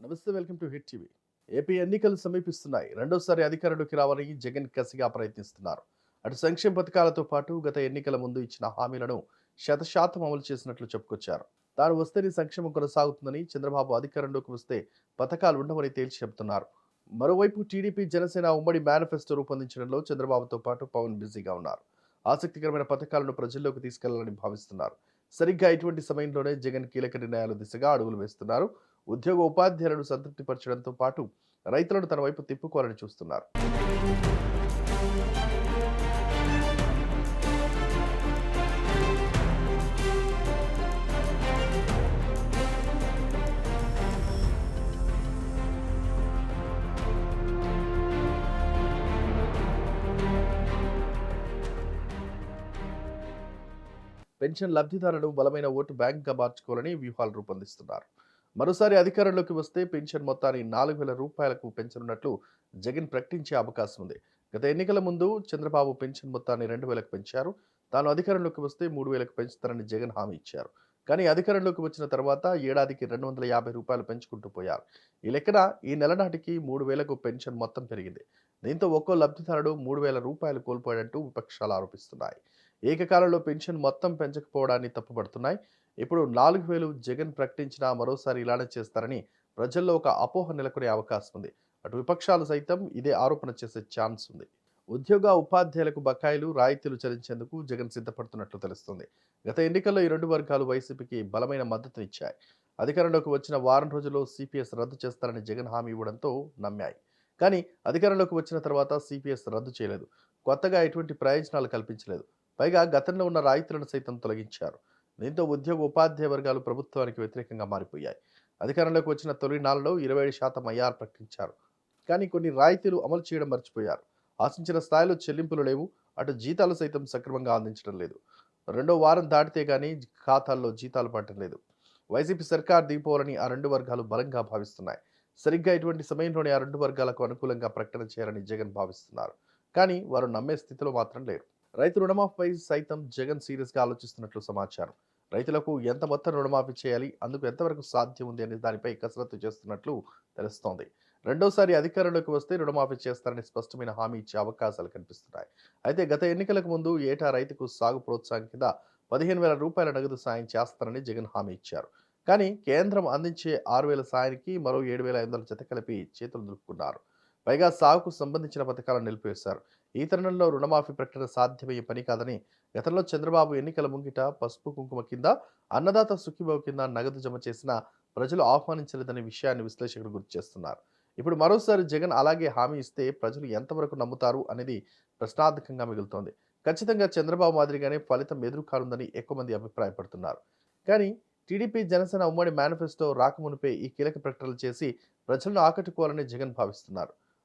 నమస్తే welcome to hit TV. AP ఎన్నికలు సమీపిస్తున్నాయి. రెండోసారి అధికారంలోకి రావాలని జగన్ కసిగా ప్రయత్నిస్తున్నారు. అటు సంక్షేమ పథకాలతో పాటు గత ఎన్నికల ముందు ఇచ్చిన హామీలను శతశాతం అమలు చేసినట్లు చెప్పుకొచ్చారు. తాను వస్తేనే సంక్షేమం కొనసాగుతుందని చంద్రబాబు అధికారంలోకి వస్తే పథకాలు ఉండవని తేల్చి చెబుతున్నారు. మరోవైపు టీడీపీ జనసేన ఉమ్మడి మేనిఫెస్టో రూపొందించడంలో చంద్రబాబుతో పాటు పవన్ బిజీగా ఉన్నారు. ఆసక్తికరమైన పథకాలను ప్రజల్లోకి తీసుకెళ్ళాలని భావిస్తున్నారు. సరిగ్గా ఇటువంటి సమయంలోనే జగన్ కీలక నిర్ణయాలు దిశగా అడుగులు వేస్తున్నారు. ఉద్యోగ ఉపాధ్యాయులను సంతృప్తిపరచడంతో పాటు రైతులను తన వైపు తిప్పుకోవాలని చూస్తున్నారు. పెన్షన్ లబ్ధిదారులను బలమైన ఓటు బ్యాంక్గా మార్చుకోవాలని వ్యూహాలు రూపొందిస్తున్నారు. మరోసారి అధికారంలోకి వస్తే పెన్షన్ మొత్తాన్ని నాలుగు వేల రూపాయలకు పెంచనున్నట్లు జగన్ ప్రకటించే అవకాశం ఉంది. గత ఎన్నికల ముందు చంద్రబాబు పెన్షన్ మొత్తాన్ని రెండు వేలకు పెంచారు. తాను అధికారంలోకి వస్తే మూడు వేలకు పెంచుతారని జగన్ హామీ ఇచ్చారు. కానీ అధికారంలోకి వచ్చిన తర్వాత ఏడాదికి రెండు వందల యాభై రూపాయలు పెంచుకుంటూ పోయారు. ఈ లెక్కన ఈ నెల నాటికి మూడు వేలకు పెన్షన్ మొత్తం పెరిగింది. దీంతో ఒక్కో లబ్ధిదారుడు మూడు వేల రూపాయలు కోల్పోయాడంటూ విపక్షాలు ఆరోపిస్తున్నాయి. ఏకకాలంలో పెన్షన్ మొత్తం పెంచకపోవడాన్ని తప్పుపడుతున్నాయి. ఇప్పుడు నాలుగు వేలు జగన్ ప్రకటించినా మరోసారి ఇలానే చేస్తారని ప్రజల్లో ఒక అపోహ నెలకొనే అవకాశం ఉంది. అటు విపక్షాలు సైతం ఇదే ఆరోపణ చేసే ఛాన్స్ ఉంది. ఉద్యోగ ఉపాధ్యాయులకు బకాయిలు రాయితీలు చెల్లించేందుకు జగన్ సిద్ధపడుతున్నట్లు తెలుస్తుంది. గత ఎన్నికల్లో ఈ రెండు వర్గాలు వైసీపీకి బలమైన మద్దతునిచ్చాయి. అధికారంలోకి వచ్చిన వారం రోజుల్లో సిపిఎస్ రద్దు చేస్తారని జగన్ హామీ ఇవ్వడంతో నమ్మాయి. కానీ అధికారంలోకి వచ్చిన తర్వాత సిపిఎస్ రద్దు చేయలేదు. కొత్తగా ఎటువంటి ప్రయోజనాలు కల్పించలేదు. పైగా గతంలో ఉన్న రాయితీలను సైతం తొలగించారు. దీంతో ఉద్యోగ ఉపాధ్యాయ వర్గాలు ప్రభుత్వానికి వ్యతిరేకంగా మారిపోయాయి. అధికారంలోకి వచ్చిన తొలి నాలుగులో ఇరవై ఏడు శాతం ఐఆర్ ప్రకటించారు. కానీ కొన్ని రాయితీలు అమలు చేయడం మర్చిపోయారు. ఆశించిన స్థాయిలో చెల్లింపులు లేవు. అటు జీతాలు సైతం సక్రమంగా అందించడం లేదు. రెండో వారం దాటితే కానీ ఖాతాల్లో జీతాలు పడటం లేదు. వైసీపీ సర్కార్ దిగిపోవాలని ఆ రెండు వర్గాలు బలంగా భావిస్తున్నాయి. సరిగ్గా ఇటువంటి సమయంలోనే ఆ రెండు వర్గాలకు అనుకూలంగా ప్రకటన చేయాలని జగన్ భావిస్తున్నారు. కానీ వారు నమ్మే స్థితిలో మాత్రం లేరు. రైతు రుణమాఫీపై సైతం జగన్ సీరియస్గా ఆలోచిస్తున్నట్లు సమాచారం. రైతులకు ఎంత మొత్తం రుణమాఫీ చేయాలి? అందుకు ఎంతవరకు సాధ్యం ఉంది అనే దానిపై కసరత్తు చేస్తున్నట్లు తెలుస్తోంది. రెండోసారి అధికారంలోకి వస్తే రుణమాఫీ చేస్తారని స్పష్టమైన హామీ ఇచ్చే అవకాశాలు కనిపిస్తున్నాయి. అయితే గత ఎన్నికలకు ముందు ఏటా రైతుకు సాగు ప్రోత్సాహం కింద పదిహేను వేల రూపాయల నగదు సాయం చేస్తారని జగన్ హామీ ఇచ్చారు. కానీ కేంద్రం అందించే ఆరు వేల సాయానికి మరో ఏడు వేల ఐదు వందల జత కలిపి చేతులు దులుపుకున్నారు. పైగా సాగుకు సంబంధించిన పథకాలను నిలిపివేశారు. ఈ తరుణంలో రుణమాఫీ ప్రకటన సాధ్యమయ్యే పని కాదని గతంలో చంద్రబాబు ఎన్నికల ముంగిట పసుపు కుంకుమ కింద అన్నదాత సుఖీబాబు కింద నగదు జమ చేసిన ప్రజలు ఆహ్వానించలేదనే విషయాన్ని విశ్లేషకులు గుర్తు చేస్తున్నారు. ఇప్పుడు మరోసారి జగన్ అలాగే హామీ ఇస్తే ప్రజలు ఎంతవరకు నమ్ముతారు అనేది ప్రశ్నార్థకంగా మిగులుతోంది. ఖచ్చితంగా చంద్రబాబు మాదిరిగానే ఫలితం ఎదురు కానుందని ఎక్కువ మంది అభిప్రాయపడుతున్నారు. కానీ టీడీపీ జనసేన ఉమ్మడి మేనిఫెస్టో రాకమునిపై ఈ కీలక ప్రకటనలు చేసి ప్రజలను ఆకట్టుకోవాలని జగన్ భావిస్తున్నారు.